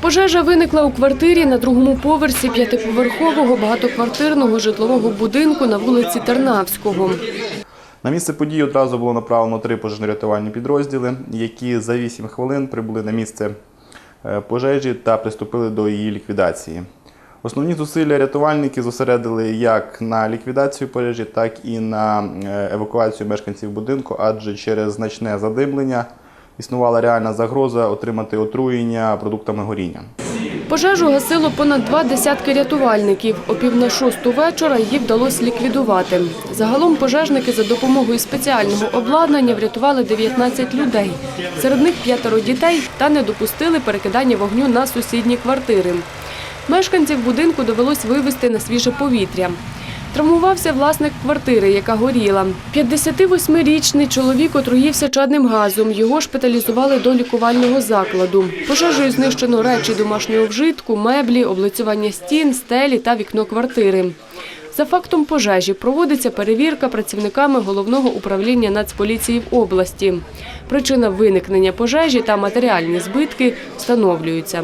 Пожежа виникла у квартирі на другому поверсі п'ятиповерхового багатоквартирного житлового будинку на вулиці Тернавського. На місце події одразу було направлено три пожежно-рятувальні підрозділи, які за 8 хвилин прибули на місце е, пожежі та приступили до її ліквідації. Основні зусилля рятувальники зосередили як на ліквідацію пожежі, так і на е, евакуацію мешканців будинку, адже через значне задимлення існувала реальна загроза отримати отруєння продуктами горіння. Пожежу гасило понад два десятки рятувальників. О пів на шосту вечора її вдалося ліквідувати. Загалом пожежники за допомогою спеціального обладнання врятували 19 людей. Серед них п'ятеро дітей та не допустили перекидання вогню на сусідні квартири. Мешканців будинку довелось вивезти на свіже повітря. Травмувався власник квартири, яка горіла. 58-річний чоловік отруївся чадним газом. Його шпиталізували до лікувального закладу. Пожежею знищено речі домашнього вжитку, меблі, облицювання стін, стелі та вікно квартири. За фактом пожежі проводиться перевірка працівниками головного управління Нацполіції в області. Причина виникнення пожежі та матеріальні збитки встановлюються.